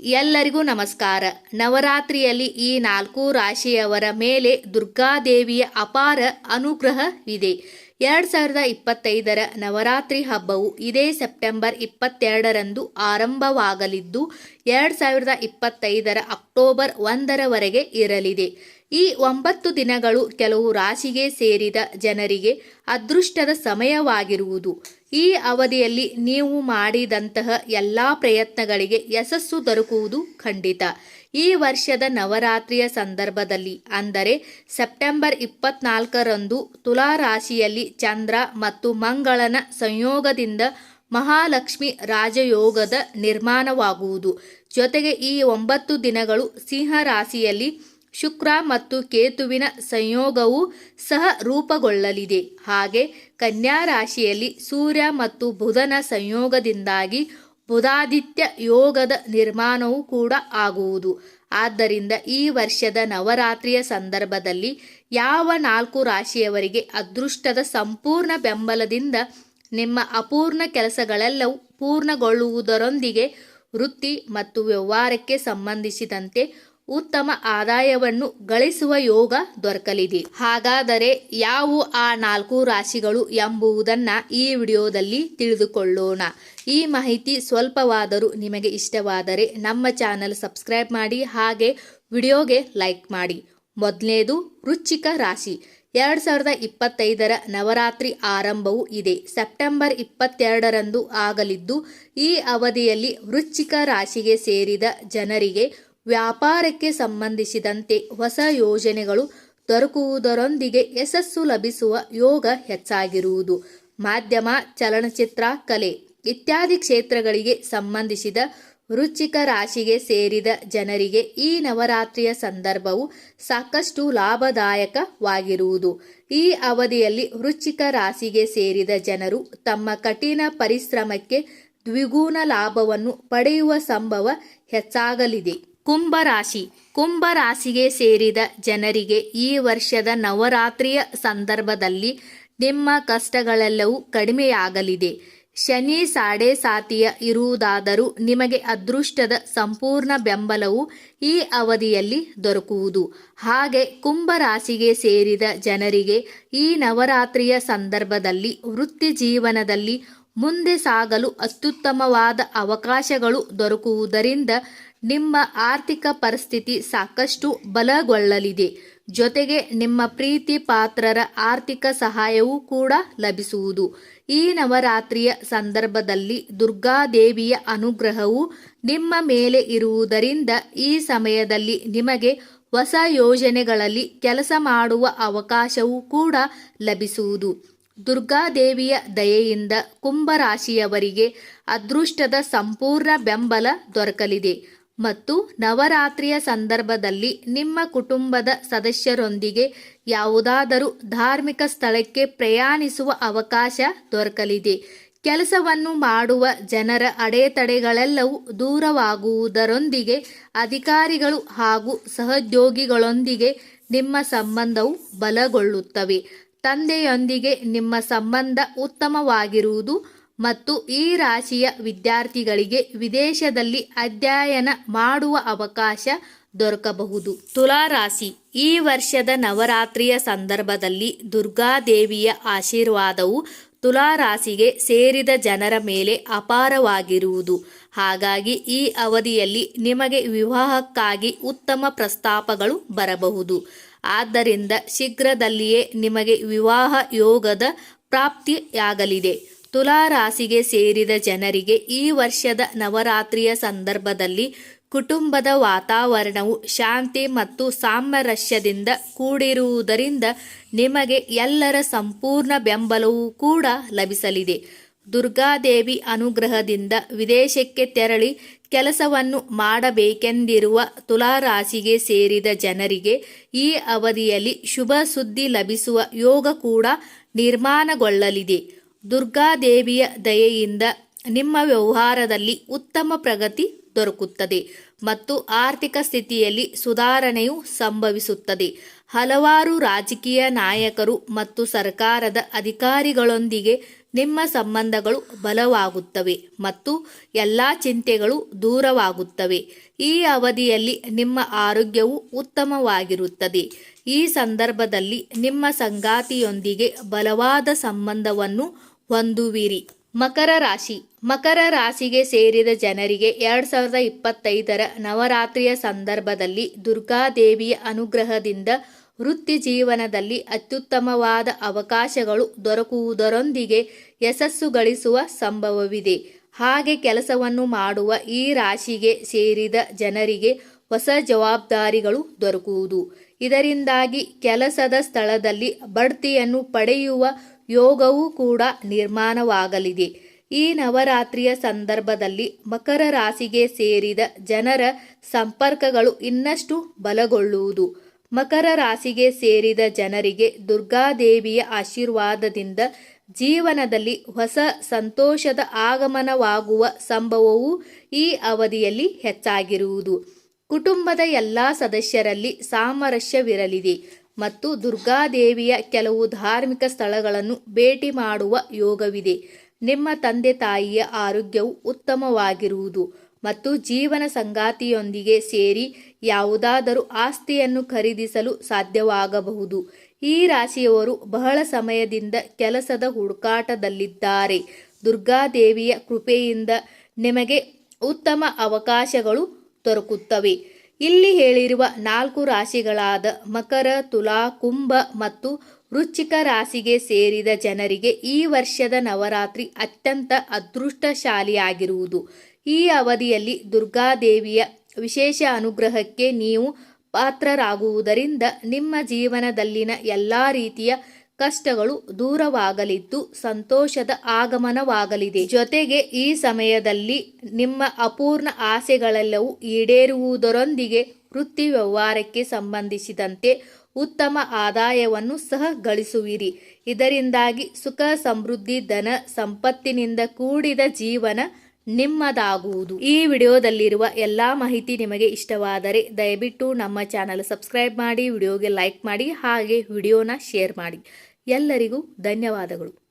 ಎಲ್ಲರಿಗೂ ನಮಸ್ಕಾರ. ನವರಾತ್ರಿಯಲ್ಲಿ ಈ ನಾಲ್ಕು ರಾಶಿಯವರ ಮೇಲೆ ದುರ್ಗಾದೇವಿಯ ಅಪಾರ ಅನುಗ್ರಹವಿದೆ. ಎರಡು ಸಾವಿರದ ಇಪ್ಪತ್ತೈದರ ನವರಾತ್ರಿ ಹಬ್ಬವು ಇದೇ ಸೆಪ್ಟೆಂಬರ್ ಇಪ್ಪತ್ತೆರಡರಂದು ಆರಂಭವಾಗಲಿದ್ದು, ಎರಡು ಸಾವಿರದ ಇಪ್ಪತ್ತೈದರ ಅಕ್ಟೋಬರ್ ಒಂದರವರೆಗೆ ಇರಲಿದೆ. ಈ ಒಂಬತ್ತು ದಿನಗಳು ಕೆಲವು ರಾಶಿಗೆ ಸೇರಿದ ಜನರಿಗೆ ಅದೃಷ್ಟದ ಸಮಯವಾಗಿರುವುದು. ಈ ಅವಧಿಯಲ್ಲಿ ನೀವು ಮಾಡಿದಂತಹ ಎಲ್ಲ ಪ್ರಯತ್ನಗಳಿಗೆ ಯಶಸ್ಸು ದೊರಕುವುದು ಖಂಡಿತ. ಈ ವರ್ಷದ ನವರಾತ್ರಿಯ ಸಂದರ್ಭದಲ್ಲಿ, ಅಂದರೆ ಸೆಪ್ಟೆಂಬರ್ ಇಪ್ಪತ್ನಾಲ್ಕರಂದು ತುಲಾ ರಾಶಿಯಲ್ಲಿ ಚಂದ್ರ ಮತ್ತು ಮಂಗಳನ ಸಂಯೋಗದಿಂದ ಮಹಾಲಕ್ಷ್ಮಿ ರಾಜಯೋಗದ ನಿರ್ಮಾಣವಾಗುವುದು. ಜೊತೆಗೆ ಈ ಒಂಬತ್ತು ದಿನಗಳು ಸಿಂಹ ರಾಶಿಯಲ್ಲಿ ಶುಕ್ರ ಮತ್ತು ಕೇತುವಿನ ಸಂಯೋಗವು ಸಹ ರೂಪುಗೊಳ್ಳಲಿದೆ. ಹಾಗೆ ಕನ್ಯಾ ರಾಶಿಯಲ್ಲಿ ಸೂರ್ಯ ಮತ್ತು ಬುಧನ ಸಂಯೋಗದಿಂದಾಗಿ ಬುಧಾದಿತ್ಯ ಯೋಗದ ನಿರ್ಮಾಣವೂ ಕೂಡ ಆಗುವುದು. ಆದ್ದರಿಂದ ಈ ವರ್ಷದ ನವರಾತ್ರಿಯ ಸಂದರ್ಭದಲ್ಲಿ ಯಾವ ನಾಲ್ಕು ರಾಶಿಯವರಿಗೆ ಅದೃಷ್ಟದ ಸಂಪೂರ್ಣ ಬೆಂಬಲದಿಂದ ನಿಮ್ಮ ಅಪೂರ್ಣ ಕೆಲಸಗಳೆಲ್ಲವೂ ಪೂರ್ಣಗೊಳ್ಳುವುದರೊಂದಿಗೆ ವೃತ್ತಿ ಮತ್ತು ವ್ಯವಹಾರಕ್ಕೆ ಸಂಬಂಧಿಸಿದಂತೆ ಉತ್ತಮ ಆದಾಯವನ್ನು ಗಳಿಸುವ ಯೋಗ ದೊರಕಲಿದೆ. ಹಾಗಾದರೆ ಯಾವು ಆ ನಾಲ್ಕು ರಾಶಿಗಳು ಎಂಬುದನ್ನು ಈ ವಿಡಿಯೋದಲ್ಲಿ ತಿಳಿದುಕೊಳ್ಳೋಣ. ಈ ಮಾಹಿತಿ ಸ್ವಲ್ಪವಾದರೂ ನಿಮಗೆ ಇಷ್ಟವಾದರೆ ನಮ್ಮ ಚಾನಲ್ ಸಬ್ಸ್ಕ್ರೈಬ್ ಮಾಡಿ, ಹಾಗೆ ವಿಡಿಯೋಗೆ ಲೈಕ್ ಮಾಡಿ. ಮೊದಲನೇದು ವೃಶ್ಚಿಕ ರಾಶಿ. ಎರಡು ಸಾವಿರದ ಇಪ್ಪತ್ತೈದರ ನವರಾತ್ರಿ ಆರಂಭವೂ ಇದೆ. ಸೆಪ್ಟೆಂಬರ್ ಇಪ್ಪತ್ತೆರಡರಂದು ಆಗಲಿದ್ದು, ಈ ಅವಧಿಯಲ್ಲಿ ವೃಶ್ಚಿಕ ರಾಶಿಗೆ ಸೇರಿದ ಜನರಿಗೆ ವ್ಯಾಪಾರಕ್ಕೆ ಸಂಬಂಧಿಸಿದಂತೆ ಹೊಸ ಯೋಜನೆಗಳು ದೊರಕುವುದರೊಂದಿಗೆ ಯಶಸ್ಸು ಲಭಿಸುವ ಯೋಗ ಹೆಚ್ಚಾಗಿರುವುದು. ಮಾಧ್ಯಮ, ಚಲನಚಿತ್ರ, ಕಲೆ ಇತ್ಯಾದಿ ಕ್ಷೇತ್ರಗಳಿಗೆ ಸಂಬಂಧಿಸಿದ ರುಚಿಕ ರಾಶಿಗೆ ಸೇರಿದ ಜನರಿಗೆ ಈ ನವರಾತ್ರಿಯ ಸಂದರ್ಭವು ಸಾಕಷ್ಟು ಲಾಭದಾಯಕವಾಗಿರುವುದು. ಈ ಅವಧಿಯಲ್ಲಿ ರುಚಿಕ ರಾಶಿಗೆ ಸೇರಿದ ಜನರು ತಮ್ಮ ಕಠಿಣ ಪರಿಶ್ರಮಕ್ಕೆ ದ್ವಿಗುಣ ಲಾಭವನ್ನು ಪಡೆಯುವ ಸಂಭವ ಹೆಚ್ಚಾಗಲಿದೆ. ಕುಂಭರಾಶಿ. ಕುಂಭರಾಶಿಗೆ ಸೇರಿದ ಜನರಿಗೆ ಈ ವರ್ಷದ ನವರಾತ್ರಿಯ ಸಂದರ್ಭದಲ್ಲಿ ನಿಮ್ಮ ಕಷ್ಟಗಳೆಲ್ಲವೂ ಕಡಿಮೆಯಾಗಲಿದೆ. ಶನಿ ಸಾಡೆ ಸಾತಿಯ ಇರುವುದಾದರೂ ನಿಮಗೆ ಅದೃಷ್ಟದ ಸಂಪೂರ್ಣ ಬೆಂಬಲವು ಈ ಅವಧಿಯಲ್ಲಿ ದೊರಕುವುದು. ಹಾಗೆ ಕುಂಭರಾಶಿಗೆ ಸೇರಿದ ಜನರಿಗೆ ಈ ನವರಾತ್ರಿಯ ಸಂದರ್ಭದಲ್ಲಿ ವೃತ್ತಿ ಜೀವನದಲ್ಲಿ ಮುಂದೆ ಸಾಗಲು ಅತ್ಯುತ್ತಮವಾದ ಅವಕಾಶಗಳು ದೊರಕುವುದರಿಂದ ನಿಮ್ಮ ಆರ್ಥಿಕ ಪರಿಸ್ಥಿತಿ ಸಾಕಷ್ಟು ಬಲಗೊಳ್ಳಲಿದೆ. ಜೊತೆಗೆ ನಿಮ್ಮ ಪ್ರೀತಿ ಪಾತ್ರರ ಆರ್ಥಿಕ ಸಹಾಯವೂ ಕೂಡ ಲಭಿಸುವುದು. ಈ ನವರಾತ್ರಿಯ ಸಂದರ್ಭದಲ್ಲಿ ದುರ್ಗಾದೇವಿಯ ಅನುಗ್ರಹವು ನಿಮ್ಮ ಮೇಲೆ ಇರುವುದರಿಂದ ಈ ಸಮಯದಲ್ಲಿ ನಿಮಗೆ ಹೊಸ ಯೋಜನೆಗಳಲ್ಲಿ ಕೆಲಸ ಮಾಡುವ ಅವಕಾಶವೂ ಕೂಡ ಲಭಿಸುವುದು. ದುರ್ಗಾದೇವಿಯ ದಯೆಯಿಂದ ಕುಂಭರಾಶಿಯವರಿಗೆ ಅದೃಷ್ಟದ ಸಂಪೂರ್ಣ ಬೆಂಬಲ ದೊರಕಲಿದೆ. ಮತ್ತು ನವರಾತ್ರಿಯ ಸಂದರ್ಭದಲ್ಲಿ ನಿಮ್ಮ ಕುಟುಂಬದ ಸದಸ್ಯರೊಂದಿಗೆ ಯಾವುದಾದರೂ ಧಾರ್ಮಿಕ ಸ್ಥಳಕ್ಕೆ ಪ್ರಯಾಣಿಸುವ ಅವಕಾಶ ದೊರಕಲಿದೆ. ಕೆಲಸವನ್ನು ಮಾಡುವ ಜನರ ಅಡೆತಡೆಗಳೆಲ್ಲವೂ ದೂರವಾಗುವುದರೊಂದಿಗೆ ಅಧಿಕಾರಿಗಳು ಹಾಗೂ ಸಹೋದ್ಯೋಗಿಗಳೊಂದಿಗೆ ನಿಮ್ಮ ಸಂಬಂಧವು ಬಲಗೊಳ್ಳುತ್ತವೆ. ತಂದೆಯೊಂದಿಗೆ ನಿಮ್ಮ ಸಂಬಂಧ ಉತ್ತಮವಾಗಿರುವುದು ಮತ್ತು ಈ ರಾಶಿಯ ವಿದ್ಯಾರ್ಥಿಗಳಿಗೆ ವಿದೇಶದಲ್ಲಿ ಅಧ್ಯಯನ ಮಾಡುವ ಅವಕಾಶ ದೊರಕಬಹುದು. ತುಲಾ ರಾಶಿ, ಈ ವರ್ಷದ ನವರಾತ್ರಿಯ ಸಂದರ್ಭದಲ್ಲಿ ದುರ್ಗಾದೇವಿಯ ಆಶೀರ್ವಾದವು ತುಲಾ ರಾಶಿಗೆ ಸೇರಿದ ಜನರ ಮೇಲೆ ಅಪಾರವಾಗಿರುವುದು. ಹಾಗಾಗಿ ಈ ಅವಧಿಯಲ್ಲಿ ನಿಮಗೆ ವಿವಾಹಕ್ಕಾಗಿ ಉತ್ತಮ ಪ್ರಸ್ತಾಪಗಳು ಬರಬಹುದು. ಆದ್ದರಿಂದ ಶೀಘ್ರದಲ್ಲಿಯೇ ನಿಮಗೆ ವಿವಾಹ ಯೋಗದ ಪ್ರಾಪ್ತಿಯಾಗಲಿದೆ. ತುಲಾರಾಸಿಗೆ ಸೇರಿದ ಜನರಿಗೆ ಈ ವರ್ಷದ ನವರಾತ್ರಿಯ ಸಂದರ್ಭದಲ್ಲಿ ಕುಟುಂಬದ ವಾತಾವರಣವು ಶಾಂತಿ ಮತ್ತು ಸಾಮರಸ್ಯದಿಂದ ಕೂಡಿರುವುದರಿಂದ ನಿಮಗೆ ಎಲ್ಲರ ಸಂಪೂರ್ಣ ಬೆಂಬಲವೂ ಕೂಡ ಲಭಿಸಲಿದೆ. ದುರ್ಗಾದೇವಿ ಅನುಗ್ರಹದಿಂದ ವಿದೇಶಕ್ಕೆ ತೆರಳಿ ಕೆಲಸವನ್ನು ಮಾಡಬೇಕೆಂದಿರುವ ತುಲಾರಾಶಿಗೆ ಸೇರಿದ ಜನರಿಗೆ ಈ ಅವಧಿಯಲ್ಲಿ ಶುಭ ಸುದ್ದಿ ಲಭಿಸುವ ಯೋಗ ಕೂಡ ನಿರ್ಮಾಣಗೊಳ್ಳಲಿದೆ. ದುರ್ಗಾದೇವಿಯ ದಯೆಯಿಂದ ನಿಮ್ಮ ವ್ಯವಹಾರದಲ್ಲಿ ಉತ್ತಮ ಪ್ರಗತಿ ದೊರಕುತ್ತದೆ ಮತ್ತು ಆರ್ಥಿಕ ಸ್ಥಿತಿಯಲ್ಲಿ ಸುಧಾರಣೆಯು ಸಂಭವಿಸುತ್ತದೆ. ಹಲವಾರು ರಾಜಕೀಯ ನಾಯಕರು ಮತ್ತು ಸರ್ಕಾರದ ಅಧಿಕಾರಿಗಳೊಂದಿಗೆ ನಿಮ್ಮ ಸಂಬಂಧಗಳು ಬಲವಾಗುತ್ತವೆ ಮತ್ತು ಎಲ್ಲ ಚಿಂತೆಗಳು ದೂರವಾಗುತ್ತವೆ. ಈ ಅವಧಿಯಲ್ಲಿ ನಿಮ್ಮ ಆರೋಗ್ಯವು ಉತ್ತಮವಾಗಿರುತ್ತದೆ. ಈ ಸಂದರ್ಭದಲ್ಲಿ ನಿಮ್ಮ ಸಂಗಾತಿಯೊಂದಿಗೆ ಬಲವಾದ ಸಂಬಂಧವನ್ನು ಹೊಂದುವಿರಿ. ಮಕರ ರಾಶಿ. ಮಕರ ರಾಶಿಗೆ ಸೇರಿದ ಜನರಿಗೆ ಎರಡು ಸಾವಿರದ ಇಪ್ಪತ್ತೈದರ ನವರಾತ್ರಿಯ ಸಂದರ್ಭದಲ್ಲಿ ದುರ್ಗಾದೇವಿಯ ಅನುಗ್ರಹದಿಂದ ವೃತ್ತಿ ಜೀವನದಲ್ಲಿ ಅತ್ಯುತ್ತಮವಾದ ಅವಕಾಶಗಳು ದೊರಕುವುದರೊಂದಿಗೆ ಯಶಸ್ಸು ಗಳಿಸುವ ಸಂಭವವಿದೆ. ಹಾಗೆ ಕೆಲಸವನ್ನು ಮಾಡುವ ಈ ರಾಶಿಗೆ ಸೇರಿದ ಜನರಿಗೆ ಹೊಸ ಜವಾಬ್ದಾರಿಗಳು ದೊರಕುವುದು. ಇದರಿಂದಾಗಿ ಕೆಲಸದ ಸ್ಥಳದಲ್ಲಿ ಬಡ್ತಿಯನ್ನು ಪಡೆಯುವ ಯೋಗವೂ ಕೂಡ ನಿರ್ಮಾಣವಾಗಲಿದೆ. ಈ ನವರಾತ್ರಿಯ ಸಂದರ್ಭದಲ್ಲಿ ಮಕರ ರಾಶಿಗೆ ಸೇರಿದ ಜನರ ಸಂಪರ್ಕಗಳು ಇನ್ನಷ್ಟು ಬಲಗೊಳ್ಳುವುದು. ಮಕರ ರಾಶಿಗೆ ಸೇರಿದ ಜನರಿಗೆ ದುರ್ಗಾದೇವಿಯ ಆಶೀರ್ವಾದದಿಂದ ಜೀವನದಲ್ಲಿ ಹೊಸ ಸಂತೋಷದ ಆಗಮನವಾಗುವ ಸಂಭವವೂ ಈ ಅವಧಿಯಲ್ಲಿ ಹೆಚ್ಚಾಗಿರುವುದು. ಕುಟುಂಬದ ಎಲ್ಲ ಸದಸ್ಯರಲ್ಲಿ ಸಾಮರಸ್ಯವಿರಲಿದೆ. ಮತ್ತು ದುರ್ಗಾದೇವಿಯ ಕೆಲವು ಧಾರ್ಮಿಕ ಸ್ಥಳಗಳನ್ನು ಭೇಟಿ ಮಾಡುವ ಯೋಗವಿದೆ. ನಿಮ್ಮ ತಂದೆ ತಾಯಿಯ ಆರೋಗ್ಯವು ಉತ್ತಮವಾಗಿರುವುದು ಮತ್ತು ಜೀವನ ಸಂಗಾತಿಯೊಂದಿಗೆ ಸೇರಿ ಯಾವುದಾದರೂ ಆಸ್ತಿಯನ್ನು ಖರೀದಿಸಲು ಸಾಧ್ಯವಾಗಬಹುದು. ಈ ರಾಶಿಯವರು ಬಹಳ ಸಮಯದಿಂದ ಕೆಲಸದ ಹುಡುಕಾಟದಲ್ಲಿದ್ದಾರೆ. ದುರ್ಗಾದೇವಿಯ ಕೃಪೆಯಿಂದ ನಿಮಗೆ ಉತ್ತಮ ಅವಕಾಶಗಳು ದೊರಕುತ್ತವೆ. ಇಲ್ಲಿ ಹೇಳಿರುವ ನಾಲ್ಕು ರಾಶಿಗಳಾದ ಮಕರ, ತುಲಾ, ಕುಂಭ ಮತ್ತು ವೃಶ್ಚಿಕ ರಾಶಿಗೆ ಸೇರಿದ ಜನರಿಗೆ ಈ ವರ್ಷದ ನವರಾತ್ರಿ ಅತ್ಯಂತ ಅದೃಷ್ಟಶಾಲಿಯಾಗಿರುವುದು. ಈ ಅವಧಿಯಲ್ಲಿ ದುರ್ಗಾದೇವಿಯ ವಿಶೇಷ ಅನುಗ್ರಹಕ್ಕೆ ನೀವು ಪಾತ್ರರಾಗುವುದರಿಂದ ನಿಮ್ಮ ಜೀವನದಲ್ಲಿನ ಎಲ್ಲ ರೀತಿಯ ಕಷ್ಟಗಳು ದೂರವಾಗಲಿದ್ದು ಸಂತೋಷದ ಆಗಮನವಾಗಲಿದೆ. ಜೊತೆಗೆ ಈ ಸಮಯದಲ್ಲಿ ನಿಮ್ಮ ಅಪೂರ್ಣ ಆಸೆಗಳೆಲ್ಲವೂ ಈಡೇರುವುದರೊಂದಿಗೆ ವೃತ್ತಿ ವ್ಯವಹಾರಕ್ಕೆ ಸಂಬಂಧಿಸಿದಂತೆ ಉತ್ತಮ ಆದಾಯವನ್ನು ಸಹ ಗಳಿಸುವಿರಿ. ಇದರಿಂದಾಗಿ ಸುಖ, ಸಮೃದ್ಧಿ, ಧನ, ಸಂಪತ್ತಿನಿಂದ ಕೂಡಿದ ಜೀವನ ನಿಮ್ಮದಾಗುವುದು. ಈ ವಿಡಿಯೋದಲ್ಲಿರುವ ಎಲ್ಲ ಮಾಹಿತಿ ನಿಮಗೆ ಇಷ್ಟವಾದರೆ ದಯವಿಟ್ಟು ನಮ್ಮ ಚಾನಲ್ ಸಬ್ಸ್ಕ್ರೈಬ್ ಮಾಡಿ, ವಿಡಿಯೋಗೆ ಲೈಕ್ ಮಾಡಿ, ಹಾಗೆ ವಿಡಿಯೋನ ಶೇರ್ ಮಾಡಿ. ಎಲ್ಲರಿಗೂ ಧನ್ಯವಾದಗಳು.